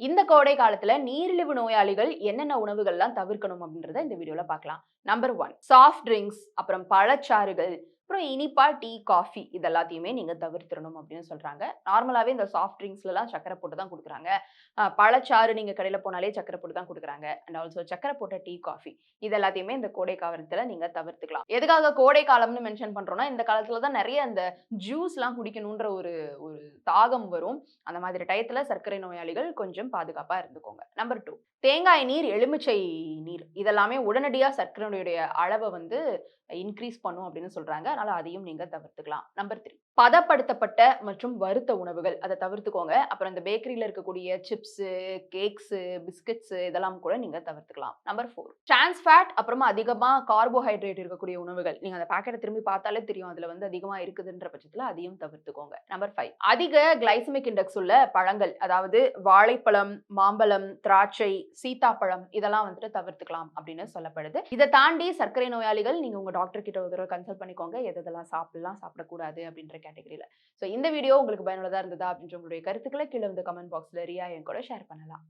இந்த கோடை காலத்துல நீரிழிவு நோயாளிகள் என்னென்ன உணவுகள்லாம் தவிர்க்கணும் அப்படின்றத இந்த வீடியோல பார்க்கலாம். நம்பர் ஒன் சாஃப்ட் ட்ரிங்க்ஸ் அப்புறம் பழச்சாறுகள் அப்புறம் இனிப்பா டீ காஃபி இது எல்லாத்தையுமே நீங்கள் தவிர்த்திடணும் அப்படின்னு சொல்கிறாங்க நார்மலாகவே இந்த சாஃப்ட் ட்ரிங்க்ஸ்லலாம் சக்கரை போட்டு தான் கொடுக்குறாங்க. பழச்சாறு நீங்கள் கடையில் போனாலே சக்கரை போட்டு தான் கொடுக்குறாங்க. அண்ட் ஆல்சோ சக்கரை போட்ட டீ காஃபி இது எல்லாத்தையுமே இந்த கோடை காலத்தில் நீங்கள் தவிர்த்துக்கலாம். எதுக்காக கோடை காலம்னு மென்ஷன் பண்ணுறோன்னா இந்த காலத்தில் தான் நிறைய இந்த ஜூஸ்லாம் குடிக்கணுன்ற ஒரு ஒரு தாகம் வரும். அந்த மாதிரி டயத்தில் சர்க்கரை நோயாளிகள் கொஞ்சம் பாதுகாப்பாக இருந்துக்கோங்க. நம்பர் டூ தேங்காய் நீர் எலுமிச்சை நீர். இதெல்லாமே உடனடியாக சர்க்கரையுடைய அளவை வந்து இன்க்ரீஸ் பண்ணும் அப்படின்னு சொல்கிறாங்க அதனால் அதையும் நீங்கள் தவிர்த்துக்கலாம். நம்பர் த்ரீ பதப்படுத்தப்பட்ட மற்றும் வறுத்த உணவுகள். அதை தவிர்த்துக்கோங்க. அப்புறம் இந்த பேக்கரியில் இருக்கக்கூடிய சிப்ஸு கேக்ஸு பிஸ்கட்ஸு இதெல்லாம் கூட நீங்கள் தவிர்த்துக்கலாம். நம்பர் ஃபோர் டிரான்ஸ்ஃபேட் அப்புறமா அதிகமாக கார்போஹைட்ரேட் இருக்கக்கூடிய உணவுகள். நீங்கள் அந்த பேக்கெட்டை திரும்பி பார்த்தாலே தெரியும். அதில் வந்து அதிகமாக இருக்குதுன்ற பட்சத்தில் அதையும் தவிர்த்துக்கோங்க. நம்பர் ஃபைவ் அதிக கிளைசமிக் இண்டெக்ஸ் உள்ள பழங்கள் அதாவது வாழைப்பழம் மாம்பழம் திராட்சை சீத்தாப்பழம் இதெல்லாம் வந்துட்டு தவிர்த்துக்கலாம் அப்படின்னு சொல்லப்படுது. இதை தாண்டி சர்க்கரை நோயாளிகள் நீங்கள் உங்கள் டாக்டர் கிட்ட ஒரு தடவை கன்சல்ட் பண்ணிக்கோங்க. எது எதெல்லாம் சாப்பிடலாம் சாப்பிடக்கூடாது அப்படின்ற கேட்டகரியில் ஸோ இந்த வீடியோ உங்களுக்கு பயனுள்ளதா இருந்ததா அப்படின்ற உங்களுடைய கருத்துக்களை கீழே வந்து கமெண்ட் பாக்ஸ்ல ரியா என் கூட ஷேர் பண்ணலாம்.